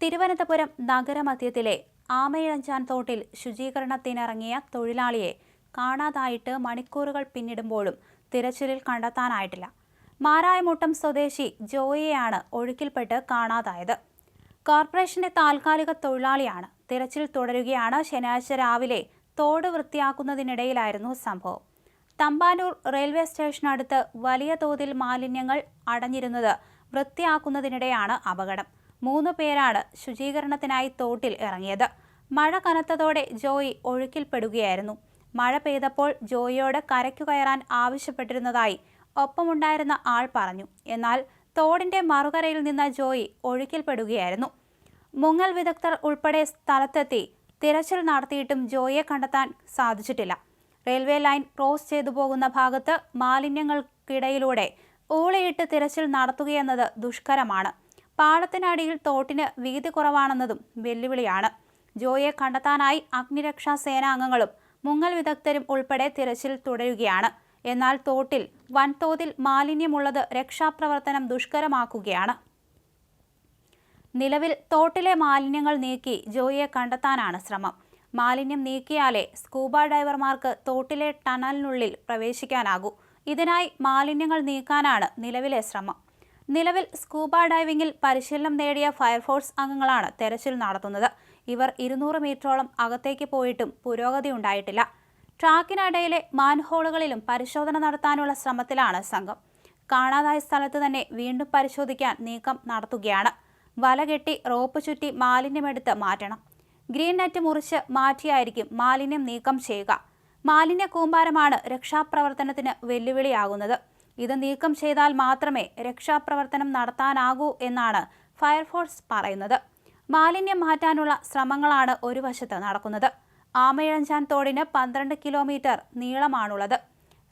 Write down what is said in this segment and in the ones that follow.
തിരുവനന്തപുരം നഗരമധ്യത്തിലെ ആമയിഴഞ്ചാൻ തോട്ടിൽ ശുചീകരണത്തിനിറങ്ങിയ തൊഴിലാളിയെ കാണാതായിട്ട് മണിക്കൂറുകൾ പിന്നിടുമ്പോഴും തിരച്ചിലിൽ കണ്ടെത്താനായിട്ടില്ല. മാരായമൂട്ടം സ്വദേശി ജോയിയെയാണ് ഒഴുക്കിൽപ്പെട്ട് കാണാതായത്. കോർപ്പറേഷന്റെ താൽക്കാലിക തൊഴിലാളിയാണ്. തിരച്ചിൽ തുടരുകയാണ് ശനിയാഴ്ച രാവിലെ തോട് വൃത്തിയാക്കുന്നതിനിടയിലായിരുന്നു സംഭവം. തമ്പാനൂർ റെയിൽവേ സ്റ്റേഷനടുത്ത് വലിയ തോതിൽ മാലിന്യങ്ങൾ അടഞ്ഞിരുന്നത് വൃത്തിയാക്കുന്നതിനിടെയാണ് അപകടം. മൂന്ന് പേരാണ് ശുചീകരണത്തിനായി തോട്ടിൽ ഇറങ്ങിയത്. മഴ കനത്തതോടെ ജോയി ഒഴുക്കിൽപ്പെടുകയായിരുന്നു. മഴ പെയ്തപ്പോൾ ജോയിയോട് കരയ്ക്കു കയറാൻ ആവശ്യപ്പെട്ടിരുന്നതായി ഒപ്പമുണ്ടായിരുന്ന ആൾ പറഞ്ഞു. എന്നാൽ തോടിന്റെ മറുകരയിൽ നിന്ന ജോയി ഒഴുക്കിൽപ്പെടുകയായിരുന്നു. മുങ്ങൽ വിദഗ്ധർ ഉൾപ്പെടെ സ്ഥലത്തെത്തി തിരച്ചിൽ നടത്തിയിട്ടും ജോയിയെ കണ്ടെത്താൻ സാധിച്ചിട്ടില്ല. റെയിൽവേ ലൈൻ ക്രോസ് ചെയ്തു പോകുന്ന ഭാഗത്ത് മാലിന്യങ്ങൾക്കിടയിലൂടെ ഊളിയിട്ട് തിരച്ചിൽ നടത്തുകയെന്നത് ദുഷ്കരമാണ്. പാളത്തിനടിയിൽ തോട്ടിന് വീതി കുറവാണെന്നതും വെല്ലുവിളിയാണ്. ജോയെ കണ്ടെത്താനായി അഗ്നിരക്ഷാ സേനാംഗങ്ങളും മുങ്ങൽ വിദഗ്ധരും ഉൾപ്പെടെ തിരച്ചിൽ തുടരുകയാണ്. എന്നാൽ തോട്ടിൽ വൻതോതിൽ മാലിന്യമുള്ളത് രക്ഷാപ്രവർത്തനം ദുഷ്കരമാക്കുകയാണ്. നിലവിൽ തോട്ടിലെ മാലിന്യങ്ങൾ നീക്കി ജോയിയെ കണ്ടെത്താനാണ് ശ്രമം. മാലിന്യം നീക്കിയാലേ സ്കൂബ ഡൈവർമാർക്ക് തോട്ടിലെ ടണലിനുള്ളിൽ പ്രവേശിക്കാനാകൂ. ഇതിനായി മാലിന്യങ്ങൾ നീക്കാനാണ് നിലവിലെ ശ്രമം. നിലവിൽ സ്കൂബ ഡൈവിംഗിൽ പരിശീലനം നേടിയ ഫയർഫോഴ്സ് അംഗങ്ങളാണ് തെരച്ചിൽ നടത്തുന്നത്. ഇവർ ഇരുന്നൂറ് മീറ്ററോളം അകത്തേക്ക് പോയിട്ടും പുരോഗതി ഉണ്ടായിട്ടില്ല. ട്രാക്കിനിടയിലെ മാൻഹോളുകളിലും പരിശോധന നടത്താനുള്ള ശ്രമത്തിലാണ് സംഘം. കാണാതായ സ്ഥലത്ത് തന്നെ വീണ്ടും പരിശോധിക്കാൻ നീക്കം നടത്തുകയാണ്. വല കെട്ടി റോപ്പ് ചുറ്റി മാലിന്യമെടുത്ത് മാറ്റണം. ഗ്രീൻ നെറ്റ് മുറിച്ച് മാറ്റിയായിരിക്കും മാലിന്യം നീക്കം ചെയ്യുക. മാലിന്യ കൂമ്പാരമാണ് രക്ഷാപ്രവർത്തനത്തിന് വെല്ലുവിളിയാകുന്നത്. ഇത് നീക്കം ചെയ്താൽ മാത്രമേ രക്ഷാപ്രവർത്തനം നടത്താനാകൂ എന്നാണ് ഫയർഫോഴ്സ് പറയുന്നത്. മാലിന്യം മാറ്റാനുള്ള ശ്രമങ്ങളാണ് ഒരു വശത്ത് നടക്കുന്നത്. ആമയഴഞ്ചാൻ തോടിന് പന്ത്രണ്ട് കിലോമീറ്റർ നീളമാണുള്ളത്.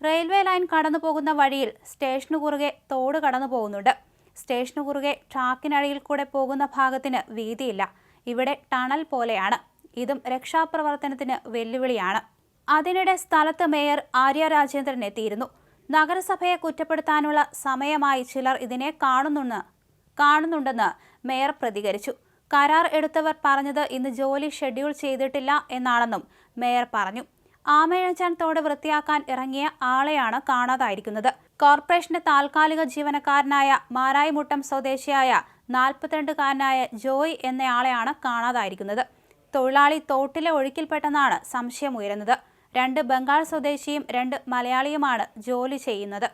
റെയിൽവേ ലൈൻ കടന്നു പോകുന്ന വഴിയിൽ സ്റ്റേഷനു കുറുകെ തോട് കടന്നു പോകുന്നുണ്ട് സ്റ്റേഷനു കുറുകെ ട്രാക്കിനടിയിൽ കൂടെ പോകുന്ന ഭാഗത്തിന് വീതിയില്ല. ഇവിടെ ടണൽ പോലെയാണ്. ഇതും രക്ഷാപ്രവർത്തനത്തിന് വെല്ലുവിളിയാണ്. അതിനിടെ സ്ഥലത്ത് മേയർ ആര്യ രാജേന്ദ്രൻ എത്തിയിരുന്നു. നഗരസഭയെ കുറ്റപ്പെടുത്താനുള്ള സമയമായി ചിലർ ഇതിനെ കാണുന്നുണ്ട് കാണുന്നുണ്ടെന്ന് മേയർ പ്രതികരിച്ചു. കരാർ എടുത്തവർ പറഞ്ഞത് ഇന്ന് ജോലി ഷെഡ്യൂൾ ചെയ്തിട്ടില്ല എന്നാണെന്നും മേയർ പറഞ്ഞു. ആമയിഴച്ചാൻ തോട് വൃത്തിയാക്കാൻ ഇറങ്ങിയ ആളെയാണ് കാണാതായിരിക്കുന്നത്. കോർപ്പറേഷന്റെ താൽക്കാലിക ജീവനക്കാരനായ മാരായിമുട്ടം സ്വദേശിയായ നാൽപ്പത്തിരണ്ടുകാരനായ ജോയ് എന്നയാളെയാണ് കാണാതായിരിക്കുന്നത്. തൊഴിലാളി തോട്ടിലെ ഒഴുക്കിൽപ്പെട്ടെന്നാണ് സംശയമുയരുന്നത് രണ്ട് ബംഗാൾ സ്വദേശിയും രണ്ട് മലയാളിയുമാണ് ജോലി ചെയ്യുന്നത്